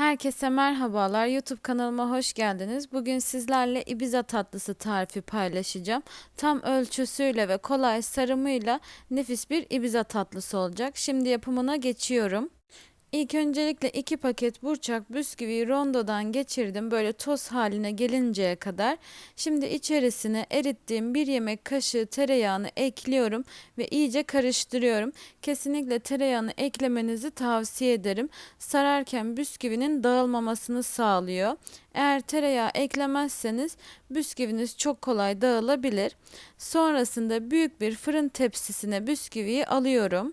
Herkese merhabalar. YouTube kanalıma hoş geldiniz. Bugün sizlerle Ibiza tatlısı tarifi paylaşacağım. Tam ölçüsüyle ve kolay sarımıyla nefis bir Ibiza tatlısı olacak. Şimdi yapımına geçiyorum. İlk öncelikle iki paket burçak bisküviyi rondodan geçirdim böyle toz haline gelinceye kadar. Şimdi içerisine erittiğim bir yemek kaşığı tereyağını ekliyorum ve iyice karıştırıyorum. Kesinlikle tereyağını eklemenizi tavsiye ederim. Sararken bisküvinin dağılmamasını sağlıyor. Eğer tereyağı eklemezseniz bisküviniz çok kolay dağılabilir. Sonrasında büyük bir fırın tepsisine bisküviyi alıyorum.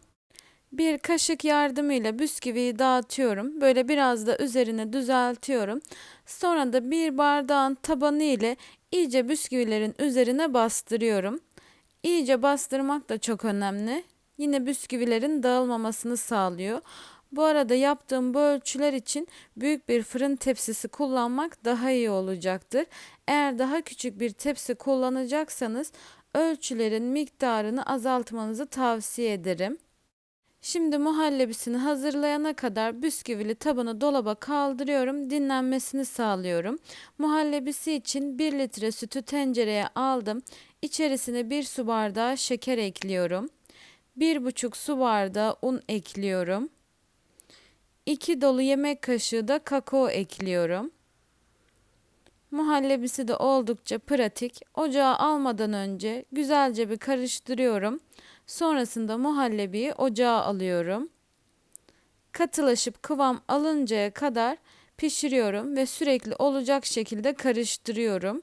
Bir kaşık yardımıyla bisküviyi dağıtıyorum. Böyle biraz da üzerine düzeltiyorum. Sonra da bir bardağın tabanı ile iyice bisküvilerin üzerine bastırıyorum. İyice bastırmak da çok önemli. Yine bisküvilerin dağılmamasını sağlıyor. Bu arada yaptığım bu ölçüler için büyük bir fırın tepsisi kullanmak daha iyi olacaktır. Eğer daha küçük bir tepsi kullanacaksanız ölçülerin miktarını azaltmanızı tavsiye ederim. Şimdi muhallebisini hazırlayana kadar bisküvili tabanı dolaba kaldırıyorum, dinlenmesini sağlıyorum. Muhallebisi için 1 litre sütü tencereye aldım. İçerisine 1 su bardağı şeker ekliyorum. 1,5 su bardağı un ekliyorum. 2 dolu yemek kaşığı da kakao ekliyorum. Muhallebisi de oldukça pratik. Ocağa almadan önce güzelce bir karıştırıyorum. Sonrasında muhallebiyi ocağa alıyorum. Katılaşıp kıvam alıncaya kadar pişiriyorum ve sürekli olacak şekilde karıştırıyorum.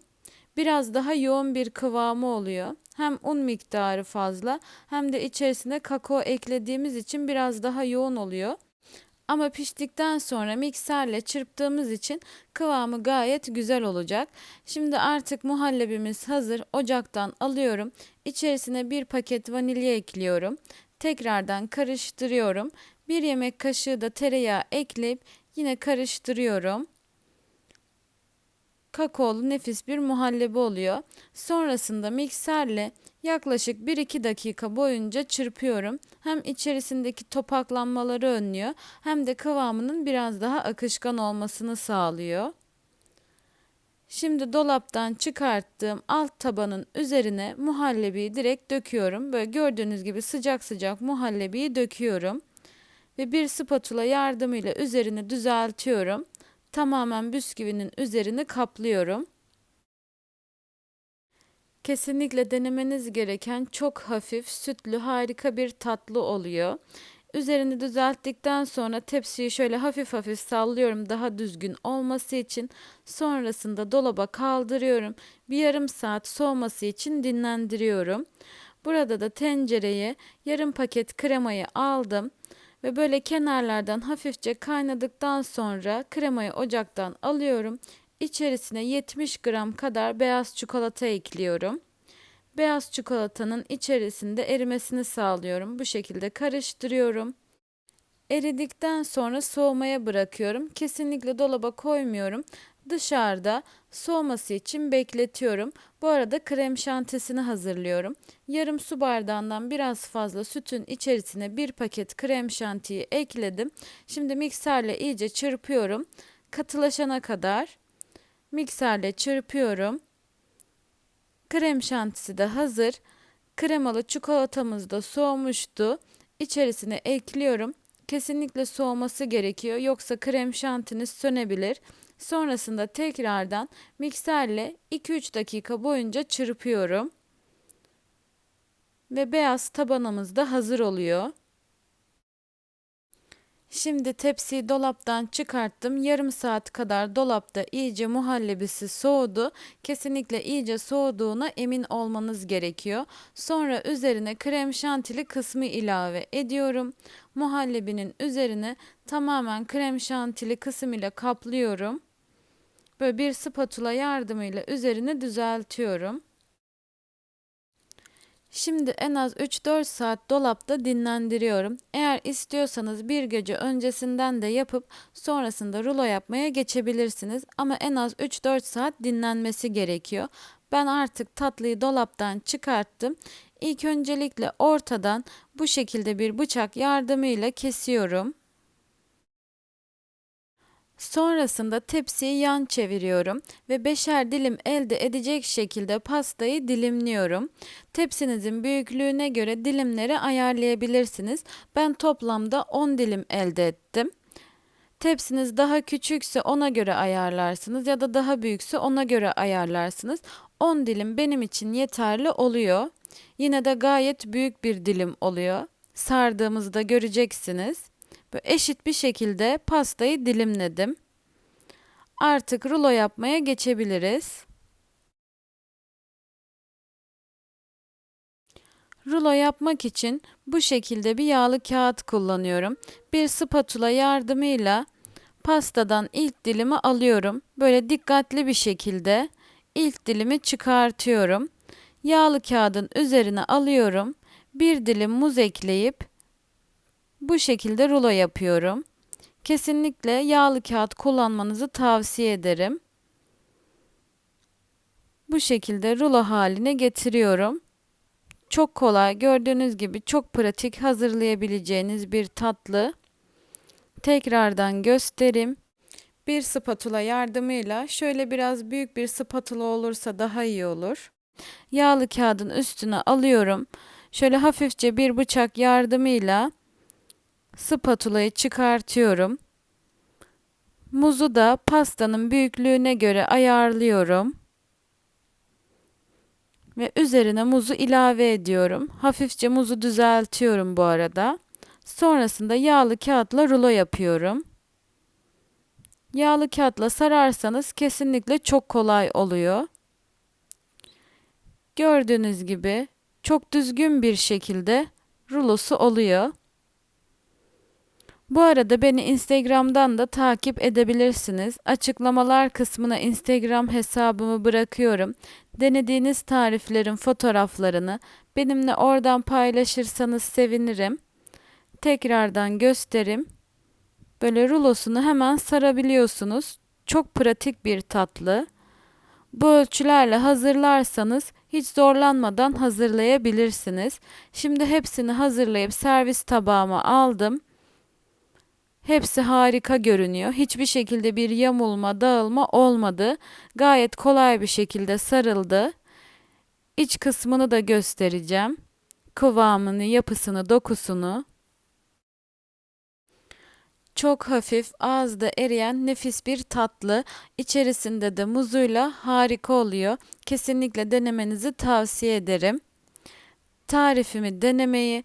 Biraz daha yoğun bir kıvamı oluyor. Hem un miktarı fazla hem de içerisine kakao eklediğimiz için biraz daha yoğun oluyor. Ama piştikten sonra mikserle çırptığımız için kıvamı gayet güzel olacak. Şimdi artık muhallebimiz hazır. Ocaktan alıyorum. İçerisine bir paket vanilya ekliyorum. Tekrardan karıştırıyorum. Bir yemek kaşığı da tereyağı ekleyip yine karıştırıyorum kakaolu nefis bir muhallebi oluyor. Sonrasında mikserle yaklaşık 1-2 dakika boyunca çırpıyorum. Hem içerisindeki topaklanmaları önlüyor hem de kıvamının biraz daha akışkan olmasını sağlıyor. Şimdi dolaptan çıkarttığım alt tabanın üzerine muhallebiyi direkt döküyorum. Böyle gördüğünüz gibi sıcak sıcak muhallebiyi döküyorum. Ve bir spatula yardımıyla üzerini düzeltiyorum tamamen bisküvinin üzerini kaplıyorum. Kesinlikle denemeniz gereken çok hafif, sütlü, harika bir tatlı oluyor. Üzerini düzelttikten sonra tepsiyi şöyle hafif hafif sallıyorum daha düzgün olması için. Sonrasında dolaba kaldırıyorum. Bir yarım saat soğuması için dinlendiriyorum. Burada da tencereye yarım paket kremayı aldım. Ve böyle kenarlardan hafifçe kaynadıktan sonra kremayı ocaktan alıyorum. İçerisine 70 gram kadar beyaz çikolata ekliyorum. Beyaz çikolatanın içerisinde erimesini sağlıyorum. Bu şekilde karıştırıyorum. Eridikten sonra soğumaya bırakıyorum. Kesinlikle dolaba koymuyorum. Dışarıda soğuması için bekletiyorum. Bu arada krem şantesini hazırlıyorum. Yarım su bardağından biraz fazla sütün içerisine bir paket krem şantiyi ekledim. Şimdi mikserle iyice çırpıyorum. Katılaşana kadar mikserle çırpıyorum. Krem şantisi de hazır. Kremalı çikolatamız da soğumuştu. İçerisine ekliyorum. Kesinlikle soğuması gerekiyor yoksa krem şantiniz sönebilir. Sonrasında tekrardan mikserle 2-3 dakika boyunca çırpıyorum. Ve beyaz tabanımız da hazır oluyor. Şimdi tepsiyi dolaptan çıkarttım. Yarım saat kadar dolapta iyice muhallebisi soğudu. Kesinlikle iyice soğuduğuna emin olmanız gerekiyor. Sonra üzerine krem şantili kısmı ilave ediyorum. Muhallebinin üzerine tamamen krem şantili kısım ile kaplıyorum. Böyle bir spatula yardımıyla üzerini düzeltiyorum. Şimdi en az 3-4 saat dolapta dinlendiriyorum. Eğer istiyorsanız bir gece öncesinden de yapıp sonrasında rulo yapmaya geçebilirsiniz. Ama en az 3-4 saat dinlenmesi gerekiyor. Ben artık tatlıyı dolaptan çıkarttım. İlk öncelikle ortadan bu şekilde bir bıçak yardımıyla kesiyorum. Sonrasında tepsiyi yan çeviriyorum ve beşer dilim elde edecek şekilde pastayı dilimliyorum. Tepsinizin büyüklüğüne göre dilimleri ayarlayabilirsiniz. Ben toplamda 10 dilim elde ettim. Tepsiniz daha küçükse ona göre ayarlarsınız ya da daha büyükse ona göre ayarlarsınız. 10 dilim benim için yeterli oluyor. Yine de gayet büyük bir dilim oluyor. Sardığımızda göreceksiniz. Böyle eşit bir şekilde pastayı dilimledim. Artık rulo yapmaya geçebiliriz. Rulo yapmak için bu şekilde bir yağlı kağıt kullanıyorum. Bir spatula yardımıyla pastadan ilk dilimi alıyorum. Böyle dikkatli bir şekilde ilk dilimi çıkartıyorum. Yağlı kağıdın üzerine alıyorum. Bir dilim muz ekleyip bu şekilde rulo yapıyorum. Kesinlikle yağlı kağıt kullanmanızı tavsiye ederim. Bu şekilde rulo haline getiriyorum. Çok kolay, gördüğünüz gibi çok pratik hazırlayabileceğiniz bir tatlı. Tekrardan göstereyim. Bir spatula yardımıyla şöyle biraz büyük bir spatula olursa daha iyi olur. Yağlı kağıdın üstüne alıyorum. Şöyle hafifçe bir bıçak yardımıyla spatulayı çıkartıyorum. Muzu da pastanın büyüklüğüne göre ayarlıyorum. Ve üzerine muzu ilave ediyorum. Hafifçe muzu düzeltiyorum bu arada. Sonrasında yağlı kağıtla rulo yapıyorum. Yağlı kağıtla sararsanız kesinlikle çok kolay oluyor. Gördüğünüz gibi çok düzgün bir şekilde rulosu oluyor. Bu arada beni Instagram'dan da takip edebilirsiniz. Açıklamalar kısmına Instagram hesabımı bırakıyorum. Denediğiniz tariflerin fotoğraflarını benimle oradan paylaşırsanız sevinirim. Tekrardan gösterim. Böyle rulosunu hemen sarabiliyorsunuz. Çok pratik bir tatlı. Bu ölçülerle hazırlarsanız hiç zorlanmadan hazırlayabilirsiniz. Şimdi hepsini hazırlayıp servis tabağıma aldım. Hepsi harika görünüyor. Hiçbir şekilde bir yamulma, dağılma olmadı. Gayet kolay bir şekilde sarıldı. İç kısmını da göstereceğim. Kıvamını, yapısını, dokusunu. Çok hafif, ağızda eriyen nefis bir tatlı. İçerisinde de muzuyla harika oluyor. Kesinlikle denemenizi tavsiye ederim. Tarifimi denemeyi,